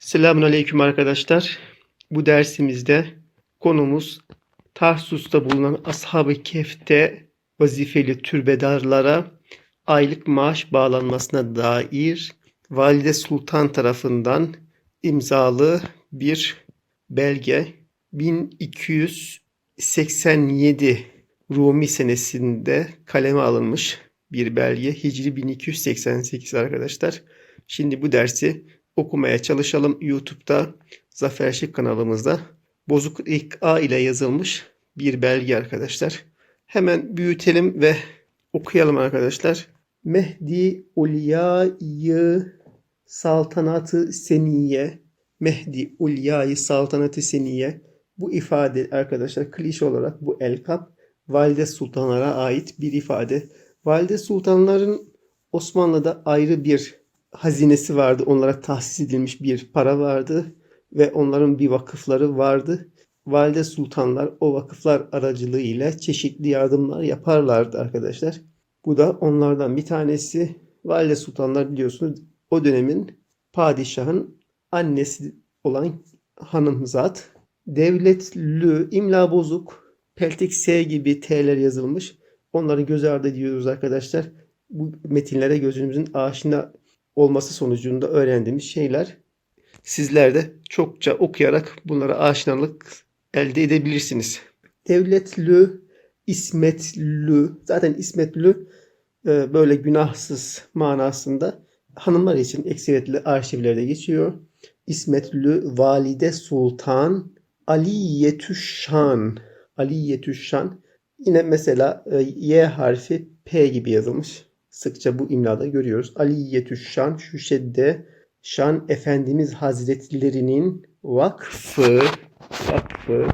Selamun Aleyküm arkadaşlar. Bu dersimizde konumuz Tarsus'ta bulunan Ashab-ı Kehf'te vazifeli türbedarlara aylık maaş bağlanmasına dair Valide Sultan tarafından imzalı bir belge 1287 Rumi senesinde kaleme alınmış bir belge. Hicri 1288 arkadaşlar. Şimdi bu dersi okumaya çalışalım. YouTube'da Zafer Şık kanalımızda Bozuk İlk A ile yazılmış bir belge arkadaşlar. Hemen büyütelim ve okuyalım arkadaşlar. Mehdi Ulya'yı saltanatı seniye Mehdi Ulya'yı saltanatı seniye bu ifade arkadaşlar klişe olarak bu elkap valide sultanlara ait bir ifade. Valide sultanların Osmanlı'da ayrı bir hazinesi vardı. Onlara tahsis edilmiş bir para vardı ve onların bir vakıfları vardı. Valide sultanlar o vakıflar aracılığı ile çeşitli yardımlar yaparlardı arkadaşlar. Bu da onlardan bir tanesi. Valide sultanlar biliyorsunuz o dönemin padişahın annesi olan hanımzat. Devletlü, imla bozuk, peltek S gibi T'ler yazılmış. Onları göz ardı ediyoruz arkadaşlar. Bu metinlere gözümüzün aşina olması sonucunda öğrendiğimiz şeyler. Sizler de çokça okuyarak bunlara aşinalık elde edebilirsiniz. Devletlü, ismetlü, zaten ismetlü e, böyle günahsız manasında hanımlar için ekseriyetle arşivlerde geçiyor. İsmetlü Valide Sultan Aliyetüşşan Aliyetüşşan yine mesela e, Y harfi P gibi yazılmış. Sıkça bu imlada görüyoruz. Aliyetüşşan şu şedde Şan Efendimiz Hazretlerinin vakfı vakfı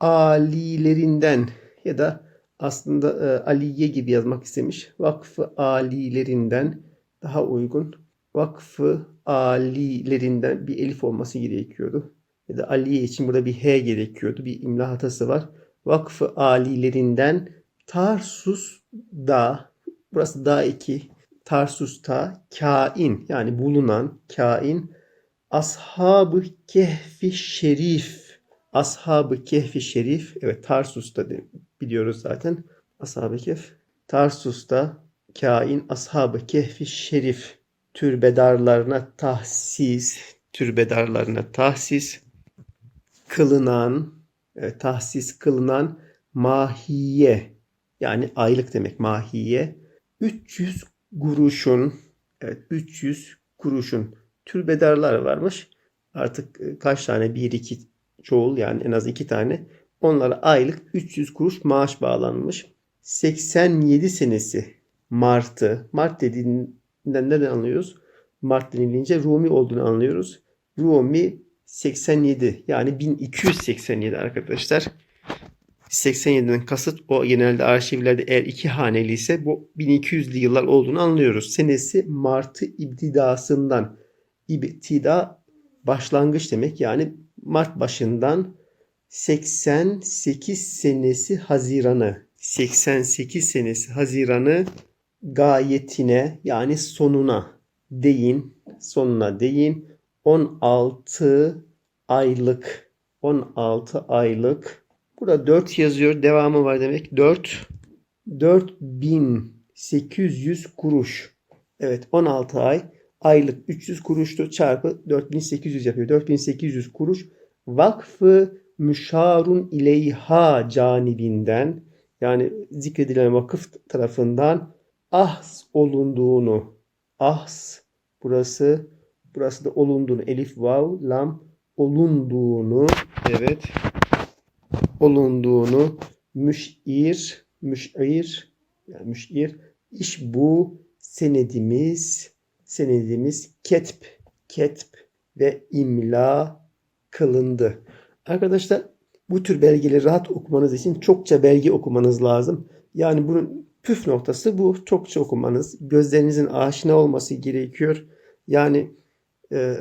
alilerinden ya da aslında e, Aliye gibi yazmak istemiş. Vakfı alilerinden daha uygun. Vakfı alilerinden bir elif olması gerekiyordu. Ya da Aliye için burada bir H gerekiyordu. Bir imla hatası var. Vakfı alilerinden Tarsus'da burası da 2 Tarsus'ta kain yani bulunan kain. Ashab-ı Kehfi Şerif Ashab-ı Kehfi Şerif evet Tarsus'ta biliyoruz zaten. Ashab-ı Kehf Tarsus'ta kain Ashab-ı Kehfi Şerif türbedarlarına tahsis türbedarlarına tahsis kılınan evet, tahsis kılınan mahiye yani aylık demek mahiye 300 kuruşun evet 300 kuruşun türbedarlar varmış. Artık e, kaç tane bir iki çoğul yani en az iki tane onlara aylık 300 kuruş maaş bağlanmış. 87 senesi Mart'ı Mart dediğinden neden anlıyoruz? Mart denilince Rumi olduğunu anlıyoruz. Rumi 87 yani 1287 arkadaşlar. 87'den kasıt o genelde arşivlerde eğer iki haneli ise bu 1200'lü yıllar olduğunu anlıyoruz. Senesi Mart'ı ibtidasından ibtida başlangıç demek yani Mart başından 88 senesi Haziran'ı 88 senesi Haziran'ı gayetine yani sonuna değin sonuna değin 16 aylık 16 aylık Burada 4 yazıyor. Devamı var demek. 4 4800 kuruş. Evet 16 ay. Aylık 300 kuruştu. Çarpı 4800 yapıyor. 4800 kuruş. Vakfı müşarun ileyha canibinden yani zikredilen vakıf tarafından ahs olunduğunu ahs burası burası da olunduğunu elif vav lam olunduğunu evet olunduğunu müşir, müşir, yani müşir, iş bu senedimiz, senedimiz ketp, ketp ve imla kılındı. Arkadaşlar bu tür belgeleri rahat okumanız için çokça belge okumanız lazım. Yani bunun püf noktası bu. Çokça okumanız, gözlerinizin aşina olması gerekiyor. Yani e,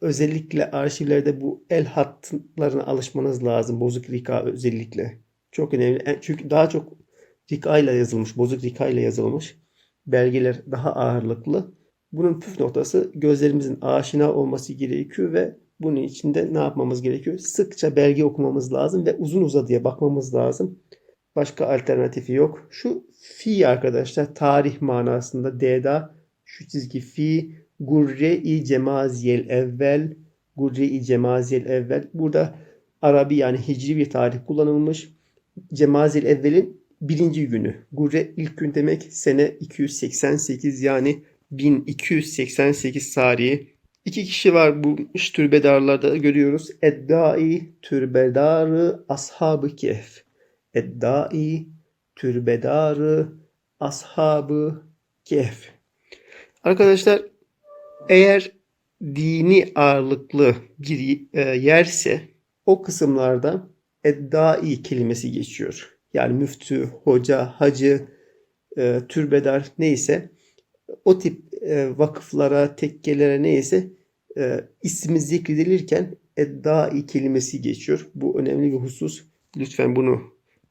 özellikle arşivlerde bu el hatlarına alışmanız lazım. Bozuk rika özellikle. Çok önemli. Çünkü daha çok rika ile yazılmış, bozuk rika ile yazılmış belgeler daha ağırlıklı. Bunun püf noktası gözlerimizin aşina olması gerekiyor ve bunun için de ne yapmamız gerekiyor? Sıkça belge okumamız lazım ve uzun uzadıya bakmamız lazım. Başka alternatifi yok. Şu fi arkadaşlar tarih manasında D'da şu çizgi fi gurre-i cemaziyel evvel gurre-i cemaziyel evvel burada Arabi yani hicri bir tarih kullanılmış. Cemaziyel evvelin birinci günü. Gurre ilk gün demek sene 288 yani 1288 tarihi. İki kişi var bu türbedarlarda görüyoruz. Eddai türbedarı ashabı kehf. Eddai türbedarı ashabı kehf. Arkadaşlar eğer dini ağırlıklı bir e, yerse o kısımlarda eddai kelimesi geçiyor. Yani müftü, hoca, hacı, e, türbedar neyse o tip e, vakıflara, tekkelere neyse ismi zikredilirken eddai kelimesi geçiyor. Bu önemli bir husus. Lütfen bunu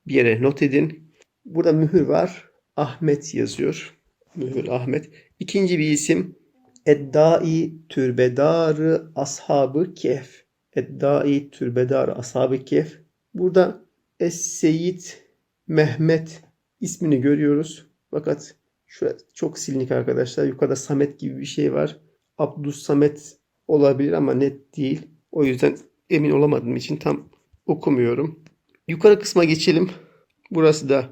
bir yere not edin. Burada mühür var. Ahmet yazıyor. Mühür Ahmet. İkinci bir isim Eddai türbedarı ashabı kehf. Eddai türbedarı ashabı kehf. Burada Es-Seyyid Mehmet ismini görüyoruz. Fakat şurada çok silinik arkadaşlar. Yukarıda Samet gibi bir şey var. Abdus Samet olabilir ama net değil. O yüzden emin olamadığım için tam okumuyorum. Yukarı kısma geçelim. Burası da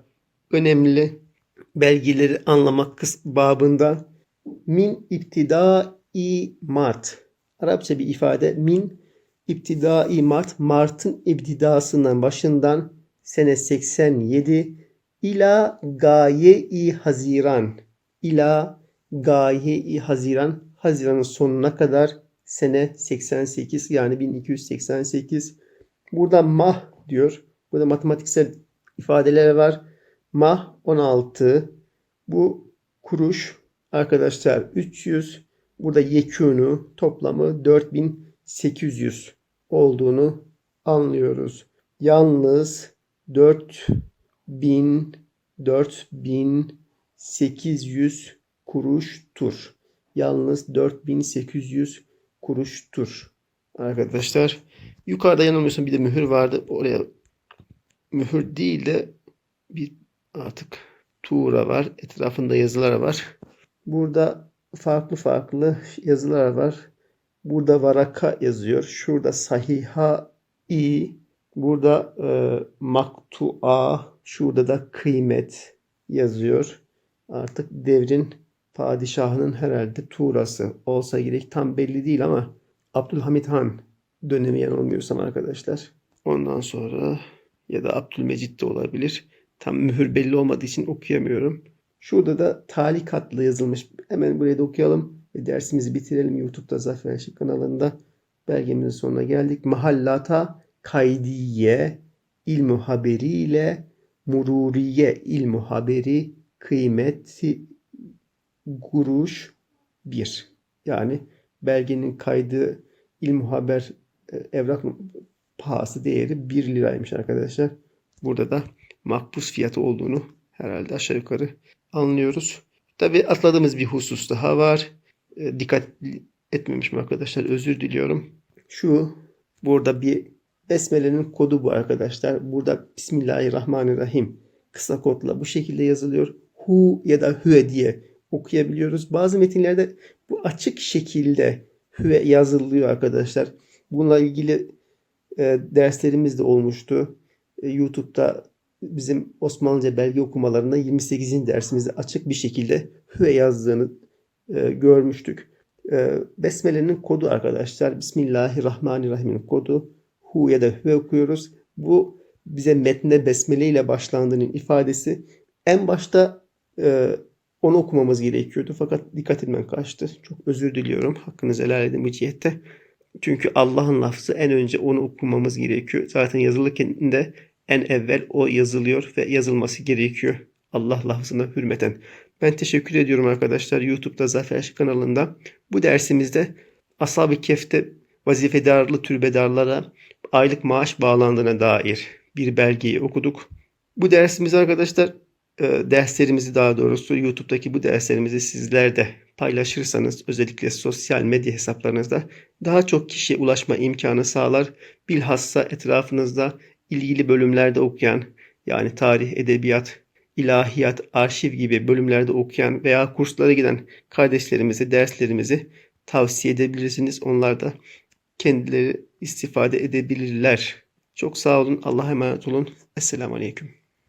önemli. Belgeleri anlamak babında min iptidai mart. Arapça bir ifade. Min iptidai mart. Mart'ın iptidasından başından sene 87 ila gaye-i haziran. İla gaye-i haziran. Haziran'ın sonuna kadar sene 88 yani 1288. Burada mah diyor. Burada matematiksel ifadeler var. Mah 16. Bu kuruş arkadaşlar 300. Burada yekûnu toplamı 4800 olduğunu anlıyoruz. Yalnız 4000 4800 kuruştur. Yalnız 4800 kuruştur. Arkadaşlar yukarıda yanılmıyorsam bir de mühür vardı. Oraya mühür değil de bir artık tuğra var. Etrafında yazılar var. Burada farklı farklı yazılar var. Burada varaka yazıyor. Şurada sahiha i. Burada e, maktua. Şurada da kıymet yazıyor. Artık devrin padişahının herhalde tuğrası olsa gerek. Tam belli değil ama Abdülhamit Han dönemi yanılmıyorsam arkadaşlar. Ondan sonra ya da Abdülmecit de olabilir. Tam mühür belli olmadığı için okuyamıyorum. Şurada da talikatla yazılmış. Hemen buraya da okuyalım ve dersimizi bitirelim. YouTube'da Zafer Işık kanalında belgemizin sonuna geldik. Mahallata kaydiye ilmu haberiyle mururiye ilmu haberi kıymeti guruş bir. Yani belgenin kaydı ilmu haber e, evrak pahası değeri 1 liraymış arkadaşlar. Burada da makbuz fiyatı olduğunu herhalde aşağı yukarı anlıyoruz. Tabi atladığımız bir husus daha var. E, dikkat etmemişim arkadaşlar. Özür diliyorum. Şu burada bir Besmele'nin kodu bu arkadaşlar. Burada Bismillahirrahmanirrahim kısa kodla bu şekilde yazılıyor. Hu ya da hüve diye okuyabiliyoruz. Bazı metinlerde bu açık şekilde hüve yazılıyor arkadaşlar. Bununla ilgili e, derslerimiz de olmuştu. E, YouTube'da bizim Osmanlıca belge okumalarında 28. dersimizde açık bir şekilde hüve yazdığını e, görmüştük. E, Besmele'nin kodu arkadaşlar. Bismillahirrahmanirrahim'in kodu. Hu ya da hüve okuyoruz. Bu bize metne besmele ile başlandığının ifadesi. En başta e, onu okumamız gerekiyordu. Fakat dikkat etmen kaçtı. Çok özür diliyorum. Hakkınızı helal edin bu cihette. Çünkü Allah'ın lafzı en önce onu okumamız gerekiyor. Zaten yazılırken de en evvel o yazılıyor ve yazılması gerekiyor. Allah lafzına hürmeten. Ben teşekkür ediyorum arkadaşlar YouTube'da Zafer Aşk kanalında. Bu dersimizde Ashab-ı Kef'te vazifedarlı türbedarlara aylık maaş bağlandığına dair bir belgeyi okuduk. Bu dersimiz arkadaşlar e, derslerimizi daha doğrusu YouTube'daki bu derslerimizi sizler de paylaşırsanız özellikle sosyal medya hesaplarınızda daha çok kişiye ulaşma imkanı sağlar. Bilhassa etrafınızda ilgili bölümlerde okuyan yani tarih, edebiyat, ilahiyat, arşiv gibi bölümlerde okuyan veya kurslara giden kardeşlerimize derslerimizi tavsiye edebilirsiniz. Onlar da kendileri istifade edebilirler. Çok sağ olun. Allah'a emanet olun. Esselamu Aleyküm.